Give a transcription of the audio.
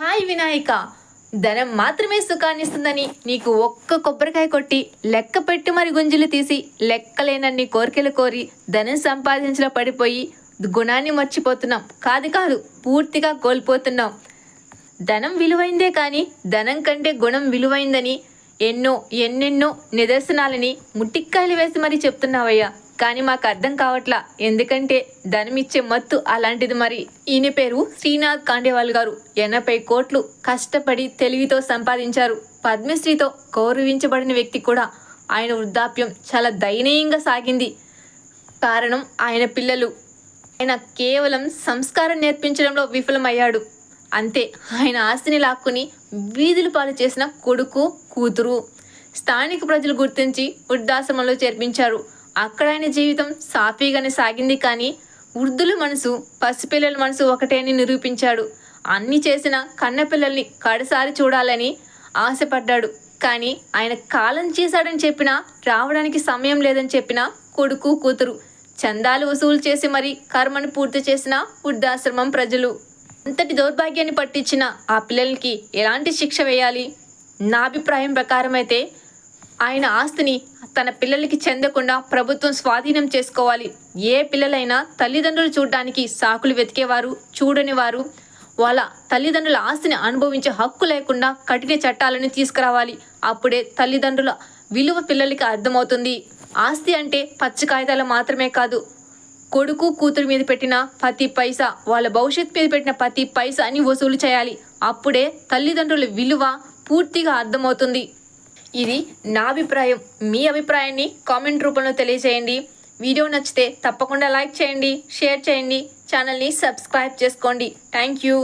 Hi Vinayaka. ధనం మాత్రమే సుఖాన్నిస్తుందని నీకు ఒక్క కొబ్బరికాయ కొట్టి లెక్క పెట్టి మరి గుంజులు తీసి లెక్కలేనన్ని కోరికలు కోరి ధనం సంపాదించలో పడిపోయి గుణాన్ని మర్చిపోతున్నాం. కాదు కాదు పూర్తిగా కోల్పోతున్నాం. ధనం విలువైందే కానీ ధనం కంటే గుణం విలువైందని ఎన్నో ఎన్నెన్నో నిదర్శనాలని ముట్టిక్కాయలు వేసి మరీ చెప్తున్నావయ్యా. కానీ మాకు అర్థం కావట్లా. ఎందుకంటే ధనమిచ్చే మత్తు అలాంటిది మరి. ఈయన పేరు శ్రీనాథ్ కాండేవాల్ గారు. ఎనభై కోట్లు కష్టపడి తెలివితో సంపాదించారు. పద్మశ్రీతో గౌరవించబడిన వ్యక్తి కూడా. ఆయన వృద్ధాప్యం చాలా దయనీయంగా సాగింది. కారణం ఆయన పిల్లలు. ఆయన కేవలం సంస్కారం నేర్పించడంలో విఫలమయ్యాడు. అంతే ఆయన ఆస్తిని లాక్కుని వీధులు పాలు చేసిన కొడుకు కూతురు. స్థానిక ప్రజలు గుర్తించి వృద్ధాశ్రమంలో చేర్పించారు. అక్కడ ఆయన జీవితం సాఫీగానే సాగింది కానీ వృద్ధుల మనసు పసిపిల్లల మనసు ఒకటే అని నిరూపించాడు. అన్ని చేసిన కన్నపిల్లల్ని కడసారి చూడాలని ఆశపడ్డాడు. కానీ ఆయన కాలం చేశాడని చెప్పినా రావడానికి సమయం లేదని చెప్పినా కొడుకు కూతురు చందాలు వసూలు చేసి మరి కర్మను పూర్తి చేసిన వృద్ధాశ్రమం ప్రజలు. అంతటి దౌర్భాగ్యాన్ని పట్టించిన ఆ పిల్లలకి ఎలాంటి శిక్ష వేయాలి? నా అభిప్రాయం ప్రకారం అయితే ఆయన ఆస్తిని తన పిల్లలకి చెందకుండా ప్రభుత్వం స్వాధీనం చేసుకోవాలి. ఏ పిల్లలైనా తల్లిదండ్రులు చూడడానికి సాకులు వెతికేవారు చూడని వారు వాళ్ళ తల్లిదండ్రుల ఆస్తిని అనుభవించే హక్కు లేకుండా కఠిన చట్టాలను తీసుకురావాలి. అప్పుడే తల్లిదండ్రుల విలువ పిల్లలకి అర్థమవుతుంది. ఆస్తి అంటే పచ్చి కాగితాలు మాత్రమే కాదు. కొడుకు కూతురు మీద పెట్టిన ప్రతి పైసా వాళ్ళ భవిష్యత్ మీద పెట్టిన ప్రతి పైసా అని వసూలు చేయాలి. అప్పుడే తల్లిదండ్రుల విలువ పూర్తిగా అర్థమవుతుంది. ఇది నా అభిప్రాయం మీ అభిప్రాయాన్ని కామెంట్ రూపంలో తెలియజేయండి. వీడియో నచ్చితే తప్పకుండా లైక్ చేయండి షేర్ చేయండి ఛానల్ని సబ్స్క్రైబ్ చేసుకోండి. Thank you.